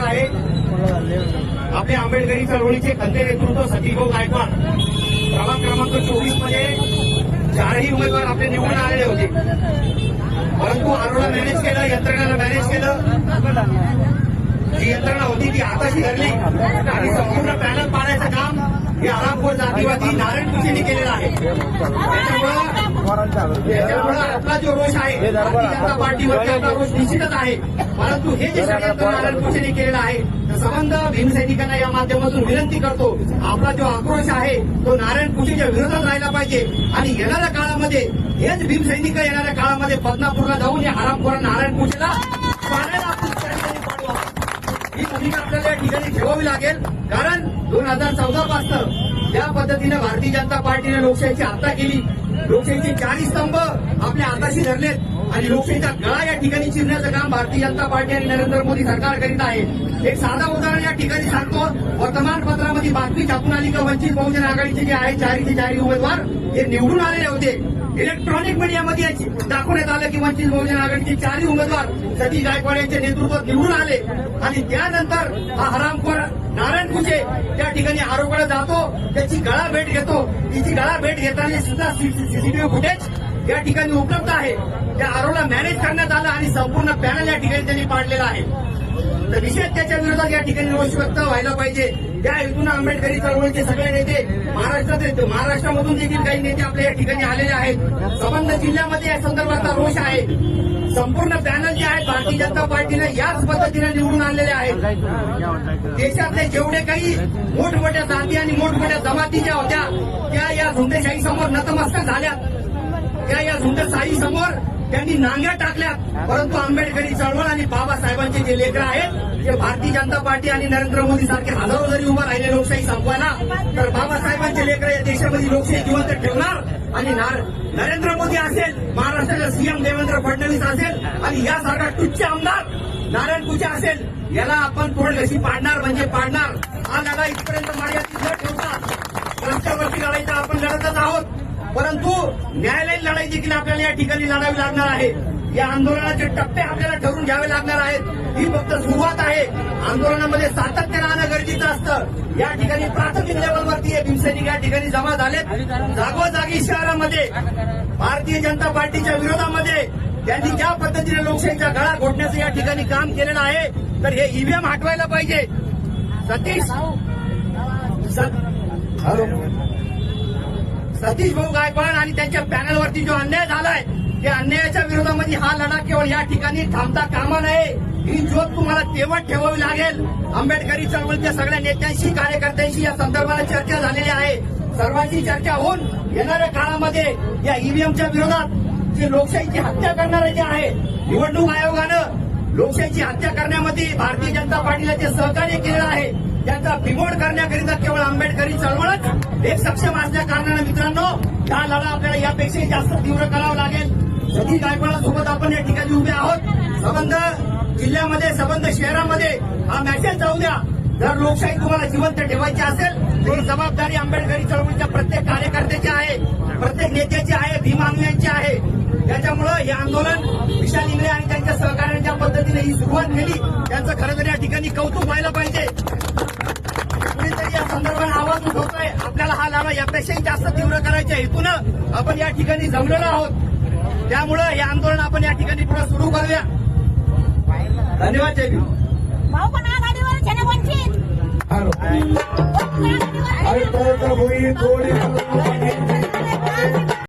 समोर आहे? आपले आंबेडकरी चळवळीचे खंदे नेतृत्व सतीभाऊ गायकवाड. प्रभाग क्रमांक चोवीसमध्ये चारही उमेदवार आपले निवडून आलेले होते. परंतु आरोला मॅनेज केलं यंत्रणेला मॅनेज केलं. जी यंत्रणा होती ती हाताशी धरली आणि संपूर्ण पॅनल पाडायचं काम हे आरामपूर जातीवादी नारायण कुशीने केलेलं आहे. त्याच्यामुळं त्याच्यामुळं आपला जो रोष आहे भारतीय जनता पार्टीवरती आपला रोष निश्चितच आहे. परंतु हे जे षडयंत्र नारायण कुशेने केलेलं आहे संबंध भीमसैनिकांना या माध्यमातून विनंती करतो आपला जो आक्रोश आहे तो नारायण कुशीच्या विरोधात राहिला पाहिजे. आणि येणाऱ्या काळामध्ये हेच भीमसैनिक येणाऱ्या काळामध्ये बदनापूरला जाऊन या हरामखोर नारायण कुशीला. ही भूमिका आपल्याला या ठिकाणी ठेवावी लागेल. कारण दोन हजार चौदा पासून ज्या पद्धतीनं भारतीय जनता पार्टीने लोकशाहीची हत्या केली लोकशाहीचे चारही स्तंभ आपल्या हाताशी धरलेत. आणि लोकशाहीचा गळा या ठिकाणी चिरण्याचं काम भारतीय जनता पार्टी आणि नरेंद्र मोदी सरकार करीत आहे. एक साधा उदाहरण या ठिकाणी सांगतो. वर्तमानपत्रामध्ये बातमी छापून आली का वंचित बहुजन आघाडीचे जे आहे चारीचे चारी उमेदवार हे निवडून आलेले होते. इलेक्ट्रॉनिक मीडियामध्ये दाखवण्यात आलं की वंचित बहुजन आघाडीचे चारही उमेदवार सतीश गायकवाड यांच्या नेतृत्वात निवडून आले. आणि त्यानंतर हा हरामखोर नारायण ठिकाणी आरोपाला जातो त्याची गळा भेट घेतो तिची गळा भेट घेताना सुद्धा सीसीटीव्ही फुटेज या ठिकाणी उपलब्ध आहे त्या आरोला मॅनेज करण्यात आलं आणि संपूर्ण पॅनल या ठिकाणी त्यांनी पाडलेला आहे तर विशेष त्याच्या विरोधात या ठिकाणी रोष व्यक्त व्हायला पाहिजे त्या हेतून आंबेडकरी चळवळीचे सगळे नेते महाराष्ट्रात महाराष्ट्रामधून देखील काही नेते आपल्या या ठिकाणी आलेले आहेत संबंध जिल्ह्यामध्ये या संदर्भातला रोष आहे संपूर्ण पॅनल जे भारतीय जनता पार्टीने याच पद्धतीने निवडून आणलेले आहेत. देशातले जेवढे काही मोठमोठ्या जाती आणि मोठमोठ्या जमाती ज्या होत्या त्या या झुंडेशाही समोर नतमस्तक झाल्या त्या या झुंडेशाही समोर त्यांनी नांग्या टाकल्या परंतु आंबेडकरी चळवळ आणि बाबासाहेबांचे जे लेकर आहेत ते भारतीय जनता पार्टी आणि नरेंद्र मोदी सारखे हजारो जरी उभा राहिले लोकशाही संपवायला तर बाबासाहेबांचे लेकर या देशामध्ये लोकशाही जिवंत आणि नार- नरेंद्र मोदी असेल महाराष्ट्राचे सीएम देवेंद्र फडणवीस असेल आणि यासारखा तुच्छ आमदार नारायण पूजा असेल याला आपण तोड कशी पाडणार म्हणजे पाडणार. हा लढा इथपर्यंत मर्यादित न ठेवता रस्त्यावरती लढायचा आपण लढतच आहोत. परंतु न्यायालयीन लढाई देखील आपल्याला या ठिकाणी लढावी लागणार आहे. या आंदोलनाचे टप्पे आपल्याला ठरवून घ्यावे लागणार आहेत. ही फक्त सुरुवात आहे. आंदोलनामध्ये सातत्य राहणं गरजेचं असतं. या ठिकाणी प्राथमिक लेवलवरती हे भीमसैनिक या ठिकाणी जमा झालेत. जागोजागी शहरामध्ये भारतीय जनता पार्टीच्या विरोधामध्ये त्यांनी ज्या पद्धतीने लोकशाहीचा गळा घोटण्याचं या ठिकाणी काम केलेलं आहे तर हे ईव्हीएम हटवायला पाहिजे. सतीश सतीश भाऊ गायकवाड आणि त्यांच्या पॅनलवरती जो अन्याय झालाय की अन्यायाच्या विरोधामध्ये हा लढा केवळ या ठिकाणी थांबता कामा नये. ही ज्योत तुम्हाला तेवट ठेवावी लागेल. आंबेडकरी चळवळीच्या सगळ्या नेत्यांशी कार्यकर्त्यांशी या संदर्भात चर्चा झालेली आहे. सर्वांची चर्चा होऊन येणाऱ्या काळामध्ये या ईव्हीएमच्या विरोधात जे लोकशाहीची हत्या करणारे जे आहे निवडणूक आयोगानं लोकशाहीची हत्या करण्यामध्ये भारतीय जनता पार्टीला जे सहकार्य केलेलं आहे त्याचा बिमोड करण्याकरिता केवळ आंबेडकरी चळवळच एक सक्षम असल्या कारणानं मित्रांनो हा लढा आपल्याला यापेक्षाही जास्त तीव्र करावा लागेल. सतीश गायकवाडासोबत आपण या ठिकाणी उभे आहोत. संबंध जिल्ह्यामध्ये संबंध शहरामध्ये हा मॅसेज जाऊ द्या. जर लोकशाही तुम्हाला जिवंत ठेवायची असेल तर जबाबदारी आंबेडकरी चळवळीच्या प्रत्येक कार्यकर्त्याची आहे प्रत्येक नेत्याची आहे भीमान्यांची आहे. त्याच्यामुळं हे आंदोलन विशाल इंगळे आणि त्यांच्या सहकार्यांच्या पद्धतीने ही सुरुवात केली त्यांचं खरं तर या ठिकाणी कौतुक व्हायला पाहिजे. कुणीतरी या संदर्भात आवाज उठवतोय आपल्याला हा लढा यापेक्षाही जास्त तीव्र करायच्या हेतूनं आपण या ठिकाणी जमलेलो आहोत. त्यामुळं हे आंदोलन आपण या ठिकाणी पुढे सुरू करूया. धन्यवाद जय भीम. भाऊ पण आघाडीवर वंचित. अरे तर होई थोडी